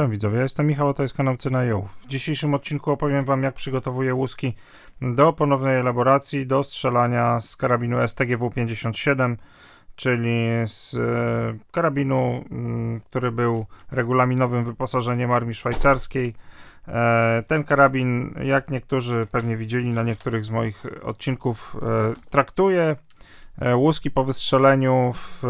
Cześć widzowie, ja jestem Michał, to jest kanał Cena. W dzisiejszym odcinku opowiem wam jak przygotowuję łuski do ponownej elaboracji, do strzelania z karabinu STGW-57, czyli z e, karabinu, mm, który był regulaminowym wyposażeniem armii szwajcarskiej. E, Ten karabin, jak niektórzy pewnie widzieli na niektórych z moich odcinków, e, traktuje łuski po wystrzeleniu w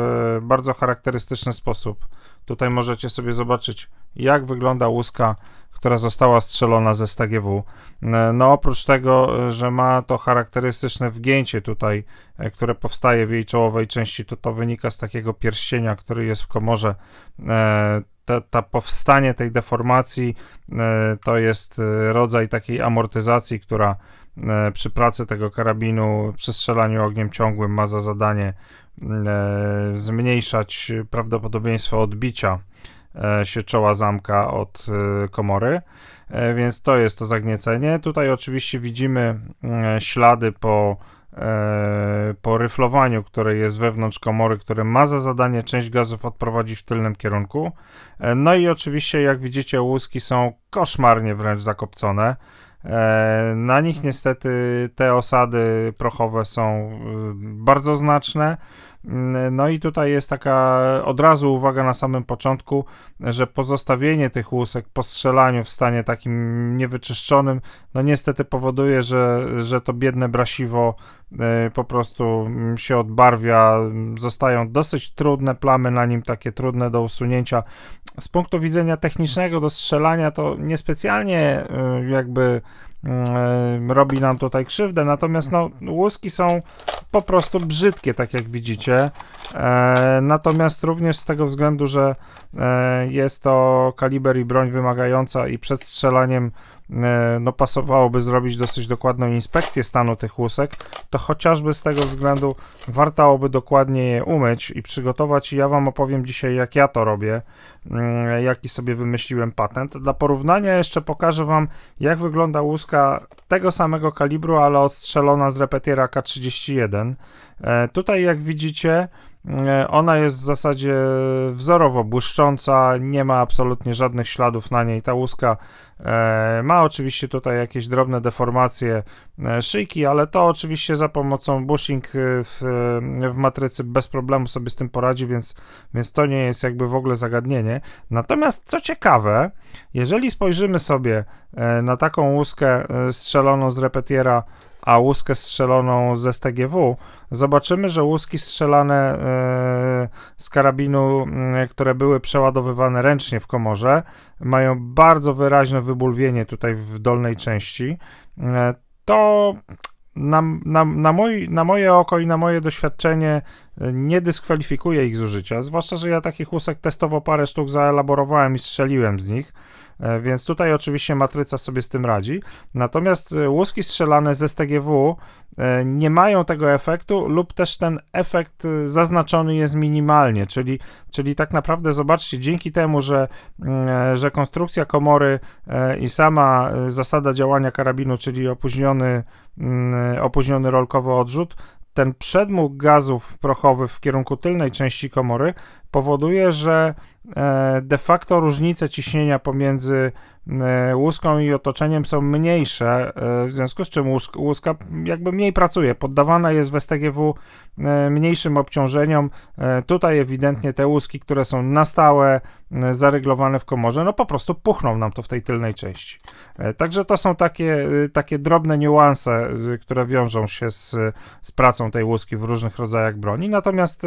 bardzo charakterystyczny sposób. Tutaj możecie sobie zobaczyć, jak wygląda łuska, która została strzelona ze STGW. E, No oprócz tego, e, że ma to charakterystyczne wgięcie tutaj, e, które powstaje w jej czołowej części, to to wynika z takiego pierścienia, który jest w komorze. Ta, ta powstanie tej deformacji to jest rodzaj takiej amortyzacji, która przy pracy tego karabinu przy strzelaniu ogniem ciągłym ma za zadanie zmniejszać prawdopodobieństwo odbicia się czoła zamka od e, komory, e, więc to jest to zagniecenie. Tutaj oczywiście widzimy e, ślady po, e, po ryflowaniu, które jest wewnątrz komory, które ma za zadanie część gazów odprowadzić w tylnym kierunku. E, No i oczywiście, jak widzicie, łuski są koszmarnie wręcz zakopcone. E, Na nich niestety te osady prochowe są bardzo znaczne. No i tutaj jest taka od razu uwaga na samym początku, że pozostawienie tych łusek po strzelaniu w stanie takim niewyczyszczonym, no niestety powoduje, że, że to biedne brasiwo e, po prostu mm, się odbarwia, zostają dosyć trudne plamy na nim, takie trudne do usunięcia. Z punktu widzenia technicznego do strzelania to niespecjalnie e, jakby mm, e, robi nam tutaj krzywdę, natomiast no, łuski są po prostu brzydkie, tak jak widzicie. E, natomiast również z tego względu, że e, jest to kaliber i broń wymagająca i przed strzelaniem no, pasowałoby zrobić dosyć dokładną inspekcję stanu tych łusek, to chociażby z tego względu wartałoby dokładnie je umyć i przygotować. Ja Wam opowiem dzisiaj, jak ja to robię, mm, jaki sobie wymyśliłem patent. Dla porównania jeszcze pokażę Wam, jak wygląda łuska tego samego kalibru, ale odstrzelona z repetiera K31. E, tutaj, jak widzicie, e, ona jest w zasadzie wzorowo błyszcząca, nie ma absolutnie żadnych śladów na niej. Ta łuska e, ma oczywiście tutaj jakieś drobne deformacje e, szyjki, ale to oczywiście za pomocą bushing e, w, w matrycy bez problemu sobie z tym poradzi, więc, więc to nie jest jakby w ogóle zagadnienie. Natomiast co ciekawe, jeżeli spojrzymy sobie e, na taką łuskę e, strzeloną z repetiera, a łuskę strzeloną z STGW, zobaczymy, że łuski strzelane e, z karabinu, które były przeładowywane ręcznie w komorze, mają bardzo wyraźne wybulwienie tutaj w dolnej części. E, To na, na, na, mój, na moje oko i na moje doświadczenie e, nie dyskwalifikuje ich z użycia, zwłaszcza, że ja takich łusek testowo parę sztuk zaelaborowałem i strzeliłem z nich, więc tutaj oczywiście matryca sobie z tym radzi. Natomiast e, łuski strzelane z STGW e, nie mają tego efektu lub też ten efekt e, zaznaczony jest minimalnie, czyli, czyli tak naprawdę zobaczcie, dzięki temu, że, mm, e, że konstrukcja komory e, i sama e, zasada działania karabinu, czyli opóźniony, mm, opóźniony rolkowy odrzut, ten przedmuch gazów prochowych w kierunku tylnej części komory powoduje, że e, de facto różnice ciśnienia pomiędzy e, łuską i otoczeniem są mniejsze, e, w związku z czym łusk, łuska jakby mniej pracuje, poddawana jest w STGW mniejszym obciążeniom. Tutaj ewidentnie te łuski, które są na stałe zaryglowane w komorze, no po prostu puchną nam to w tej tylnej części. Także to są takie, takie drobne niuanse, które wiążą się z, z pracą tej łuski w różnych rodzajach broni. Natomiast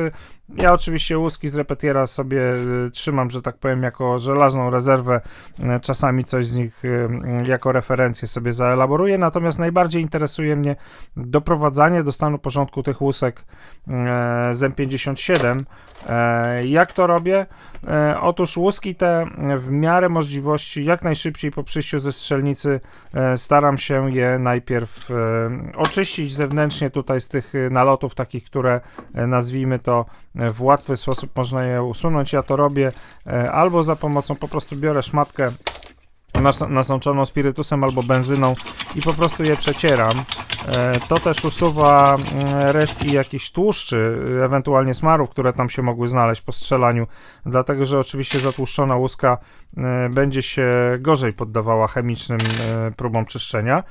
ja oczywiście łuski z repetiera sobie e, trzymam, że tak powiem, jako żelazną rezerwę. E, Czasami coś z nich e, jako referencję sobie zaelaboruję. Natomiast najbardziej interesuje mnie doprowadzanie do stanu porządku tych łusek e, z M57. E, Jak to robię? Otóż łuski te w miarę możliwości jak najszybciej po przyjściu ze strzelnicy staram się je najpierw oczyścić zewnętrznie tutaj z tych nalotów takich, które nazwijmy to w łatwy sposób można je usunąć. Ja to robię e, albo za pomocą po prostu biorę szmatkę nas- nasączoną spirytusem albo benzyną i po prostu je przecieram. E, To też usuwa mm, resztki jakichś tłuszczy, ewentualnie smarów, które tam się mogły znaleźć po strzelaniu, dlatego że oczywiście zatłuszczona łuska e, będzie się gorzej poddawała chemicznym e, próbom czyszczenia.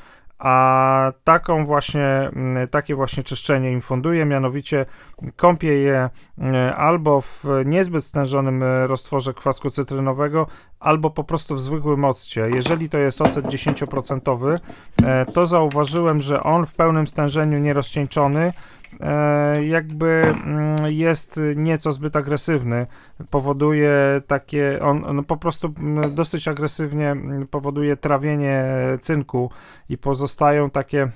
A taką właśnie, mm, takie właśnie czyszczenie im funduje, mianowicie kąpię je mm, albo w niezbyt stężonym e, roztworze kwasku cytrynowego, albo po prostu w zwykłym occie. Jeżeli to jest ocet 10%, e, to zauważyłem, że on w pełnym stężeniu nierozcieńczony e, jakby mm, jest nieco zbyt agresywny. Powoduje takie, on, on po prostu mm, dosyć agresywnie mm, powoduje trawienie cynku i pozostają takie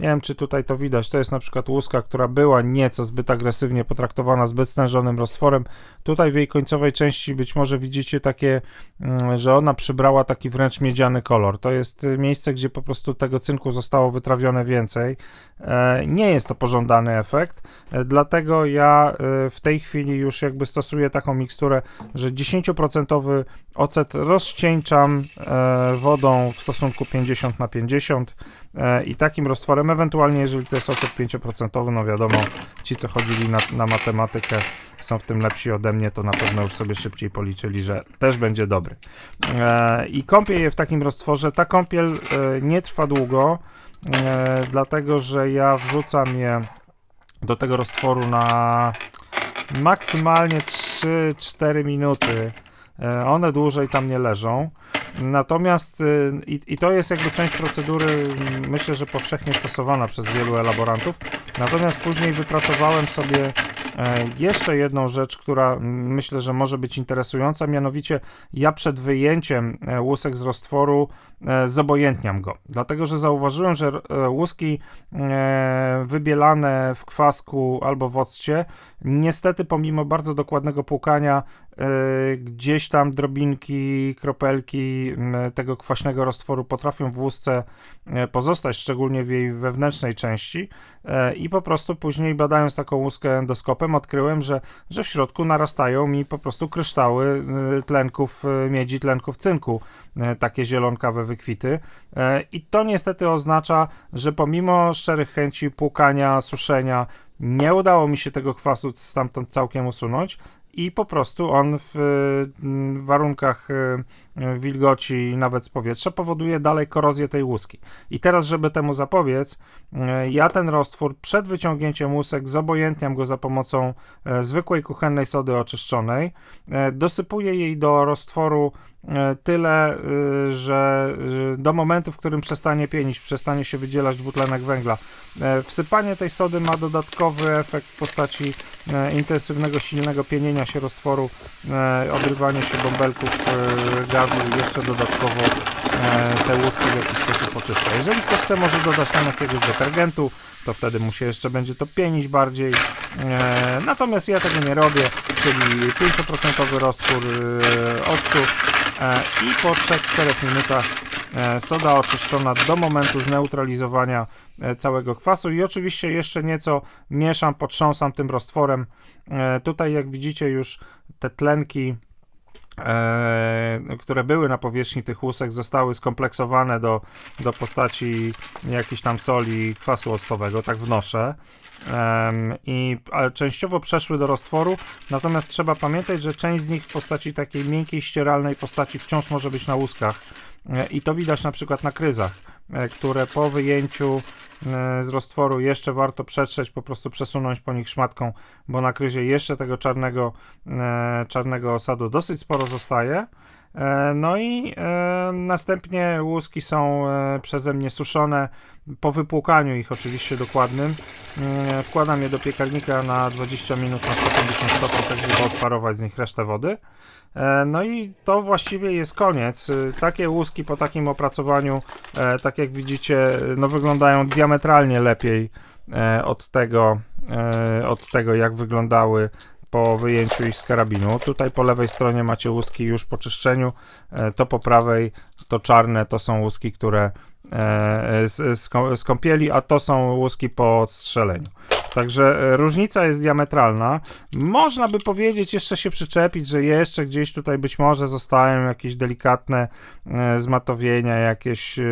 nie wiem, czy tutaj to widać. To jest na przykład łuska, która była nieco zbyt agresywnie potraktowana, zbyt stężonym roztworem. Tutaj w jej końcowej części być może widzicie takie, mm, że ona przybrała taki wręcz miedziany kolor. To jest y, miejsce, gdzie po prostu tego cynku zostało wytrawione więcej. E, Nie jest to pożądany efekt, e, dlatego ja e, w tej chwili już jakby stosuję taką miksturę, że 10% ocet rozcieńczam e, wodą w stosunku 50 na 50 e, i takim roztworem, ewentualnie jeżeli to jest ocet 5%, no wiadomo, ci co chodzili na, na matematykę są w tym lepsi ode mnie, to na pewno już sobie szybciej policzyli, że też będzie dobry. E, I kąpię je w takim roztworze. Ta kąpiel e, nie trwa długo, e, dlatego że ja wrzucam je do tego roztworu na maksymalnie 3-4 minuty. E, One dłużej tam nie leżą. Natomiast y, i, i to jest jakby część procedury, mm, myślę, że powszechnie stosowana przez wielu elaborantów. Natomiast później wypracowałem sobie e, jeszcze jedną rzecz, która myślę, że może być interesująca, mianowicie ja przed wyjęciem e, łusek z roztworu zobojętniam go, dlatego że zauważyłem, że łuski wybielane w kwasku albo w occie, niestety pomimo bardzo dokładnego płukania, gdzieś tam drobinki, kropelki tego kwaśnego roztworu potrafią w łusce e, pozostać, szczególnie w jej wewnętrznej części. E, i po prostu później badając taką łuskę endoskopem odkryłem, że, że w środku narastają mi po prostu kryształy tlenków miedzi, tlenków cynku, takie zielonkawe wykwity. I to niestety oznacza, że pomimo szczerych chęci płukania, suszenia, nie udało mi się tego kwasu stamtąd całkiem usunąć i po prostu on w mm, warunkach e, wilgoci i nawet z powietrza powoduje dalej korozję tej łuski. I teraz, żeby temu zapobiec, e, ja ten roztwór przed wyciągnięciem łusek zobojętniam go za pomocą e, zwykłej kuchennej sody oczyszczonej, e, dosypuję jej do roztworu tyle, y, że że do momentu, w którym przestanie pienić, przestanie się wydzielać dwutlenek węgla. E, Wsypanie tej sody ma dodatkowy efekt w postaci e, intensywnego, silnego pienienia się roztworu, e, odrywanie się bąbelków e, gazu i jeszcze dodatkowo e, te łuski w jakiś sposób oczyszcza. Jeżeli ktoś chce, może dodać tam jakiegoś detergentu, to wtedy mu się jeszcze będzie to pienić bardziej. E, natomiast ja tego nie robię, czyli 5% roztwór e, octu e, i po 3-4 minutach e, soda oczyszczona do momentu zneutralizowania e, całego kwasu i oczywiście jeszcze nieco mieszam, potrząsam tym roztworem. E, tutaj jak widzicie już te tlenki e, które były na powierzchni tych łusek zostały skompleksowane do, do postaci jakiejś tam soli kwasu octowego, tak wnoszę. Em, I częściowo przeszły do roztworu, natomiast trzeba pamiętać, że część z nich w postaci takiej miękkiej, ścieralnej postaci wciąż może być na łuskach. E, I to widać na przykład na kryzach, e, które po wyjęciu e, z roztworu jeszcze warto przetrzeć, po prostu przesunąć po nich szmatką, bo na kryzie jeszcze tego czarnego, e, czarnego osadu dosyć sporo zostaje. E, No i e, następnie łuski są e, przeze mnie suszone po wypłukaniu ich oczywiście dokładnym. Wkładam je do piekarnika na 20 minut na 150 stopni, tak żeby odparować z nich resztę wody. No i to właściwie jest koniec. Takie łuski po takim opracowaniu, tak jak widzicie, no wyglądają diametralnie lepiej od tego, od tego jak wyglądały po wyjęciu ich z karabinu. Tutaj po lewej stronie macie łuski już po czyszczeniu, e, to po prawej to czarne to są łuski, które z, z, z kąpieli, a to są łuski po odstrzeleniu. Także e, różnica jest diametralna. Można by powiedzieć, jeszcze się przyczepić, że jeszcze gdzieś tutaj być może zostają jakieś delikatne e, zmatowienia, jakieś, e,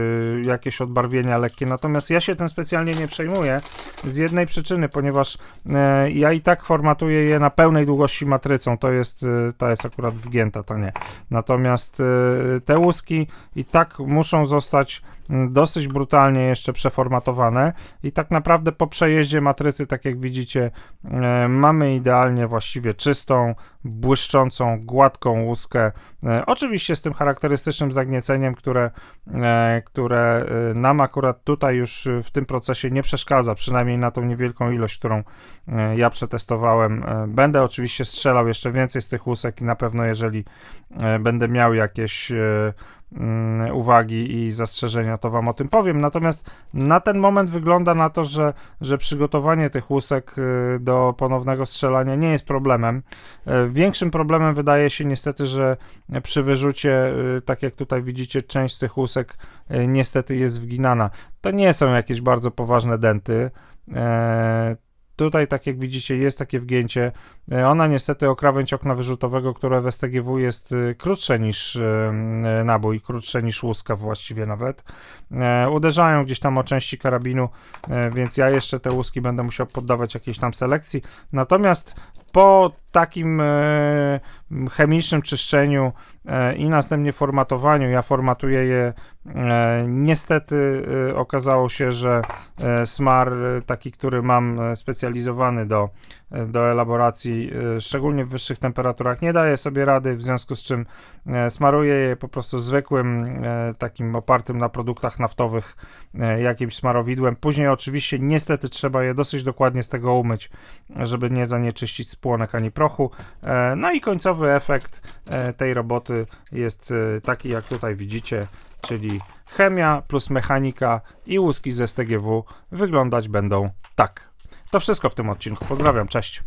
jakieś odbarwienia lekkie. Natomiast ja się tym specjalnie nie przejmuję z jednej przyczyny, ponieważ e, ja i tak formatuję je na pełnej długości matrycą. To jest, e, to jest akurat wgięta, to nie. Natomiast e, te łuski i tak muszą zostać dosyć brutalnie jeszcze przeformatowane i tak naprawdę po przejeździe matrycy, tak jak widzicie, e, mamy idealnie właściwie czystą, błyszczącą, gładką łuskę. E, oczywiście z tym charakterystycznym zagnieceniem, które, e, które nam akurat tutaj już w tym procesie nie przeszkadza, przynajmniej na tą niewielką ilość, którą ja przetestowałem. Będę oczywiście strzelał jeszcze więcej z tych łusek i na pewno jeżeli będę miał jakieś uwagi i zastrzeżenia, to Wam o tym powiem. Natomiast na ten moment wygląda na to, że, że przygotowanie tych łusek y, do ponownego strzelania nie jest problemem. E, Większym problemem wydaje się niestety, że przy wyrzucie, y, tak jak tutaj widzicie, część z tych łusek y, niestety jest wginana. To nie są jakieś bardzo poważne denty. E, Tutaj, tak jak widzicie, jest takie wgięcie. E, Ona niestety o krawędź okna wyrzutowego, które w STGW jest y, krótsze niż y, nabój, krótsze niż łuska właściwie nawet. E, Uderzają gdzieś tam o części karabinu, e, więc ja jeszcze te łuski będę musiał poddawać jakiejś tam selekcji. Natomiast po takim e, chemicznym czyszczeniu e, i następnie formatowaniu, ja formatuję je. E, niestety okazało się, że smar, taki, który mam specjalizowany do, do elaboracji, e, szczególnie w wyższych temperaturach, nie daje sobie rady, w związku z czym e, smaruję je po prostu zwykłym, e, takim opartym na produktach naftowych, e, jakimś smarowidłem. Później oczywiście niestety trzeba je dosyć dokładnie z tego umyć, żeby nie zanieczyścić spłonek ani prochu. No i końcowy efekt tej roboty jest taki, jak tutaj widzicie, czyli chemia plus mechanika i łuski z STGW wyglądać będą tak. To wszystko w tym odcinku. Pozdrawiam, cześć.